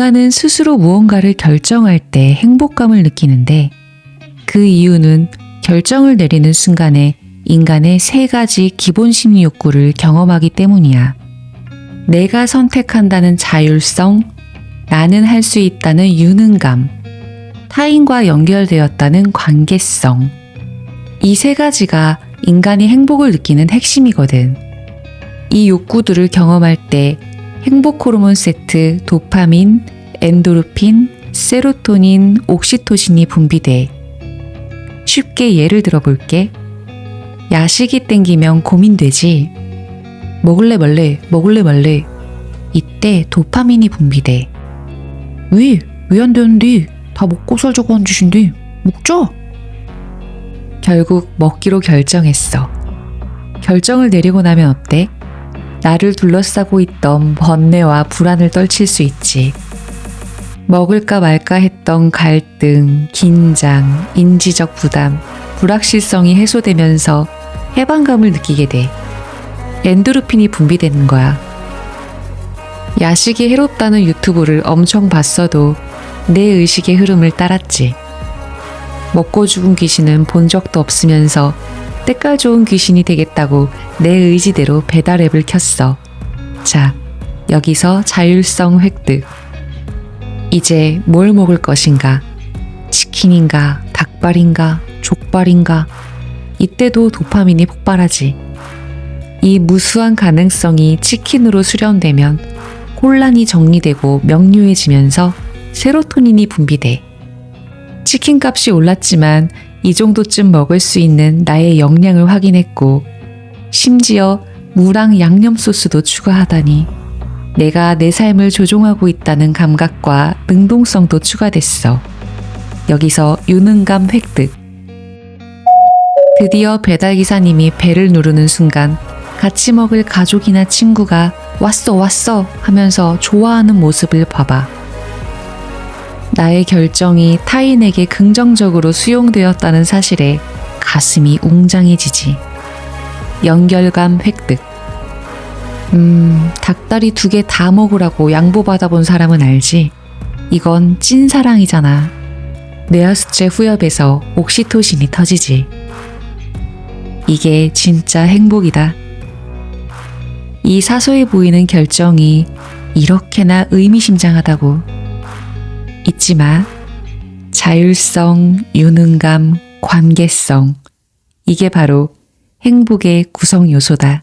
인간은 스스로 무언가를 결정할 때 행복감을 느끼는데 그 이유는 결정을 내리는 순간에 인간의 세 가지 기본 심리 욕구를 경험하기 때문이야. 내가 선택한다는 자율성, 나는 할 수 있다는 유능감, 타인과 연결되었다는 관계성. 이 세 가지가 인간이 행복을 느끼는 핵심이거든. 이 욕구들을 경험할 때 행복 호르몬 세트, 도파민, 엔도르핀, 세로토닌, 옥시토신이 분비돼. 쉽게 예를 들어볼게. 야식이 땡기면 고민되지. 먹을래 말래, 먹을래 말래. 이때 도파민이 분비돼. 왜? 왜 안 되는데? 다 먹고 살자고 한 짓인데. 먹자! 결국 먹기로 결정했어. 결정을 내리고 나면 어때? 나를 둘러싸고 있던 번뇌와 불안을 떨칠 수 있지. 먹을까 말까 했던 갈등, 긴장, 인지적 부담, 불확실성이 해소되면서 해방감을 느끼게 돼. 엔도르핀이 분비되는 거야. 야식이 해롭다는 유튜브를 엄청 봤어도 내 의식의 흐름을 따랐지. 먹고 죽은 귀신은 본 적도 없으면서 때깔 좋은 귀신이 되겠다고 내 의지대로 배달 앱을 켰어. 자, 여기서 자율성 획득. 이제 뭘 먹을 것인가? 치킨인가? 닭발인가? 족발인가? 이때도 도파민이 폭발하지. 이 무수한 가능성이 치킨으로 수렴되면 혼란이 정리되고 명료해지면서 세로토닌이 분비돼. 치킨 값이 올랐지만 이 정도쯤 먹을 수 있는 나의 역량을 확인했고, 심지어 무랑 양념 소스도 추가하다니, 내가 내 삶을 조종하고 있다는 감각과 능동성도 추가됐어. 여기서 유능감 획득. 드디어 배달기사님이 배를 누르는 순간, 같이 먹을 가족이나 친구가 왔어, 왔어 하면서 좋아하는 모습을 봐봐. 나의 결정이 타인에게 긍정적으로 수용되었다는 사실에 가슴이 웅장해지지. 연결감 획득. 음, 닭다리 두 개 다 먹으라고 양보받아 본 사람은 알지? 이건 찐사랑이잖아. 뇌하수체 후엽에서 옥시토신이 터지지. 이게 진짜 행복이다. 이 사소해 보이는 결정이 이렇게나 의미심장하다고. 잊지 마. 자율성, 유능감, 관계성. 이게 바로 행복의 구성 요소다.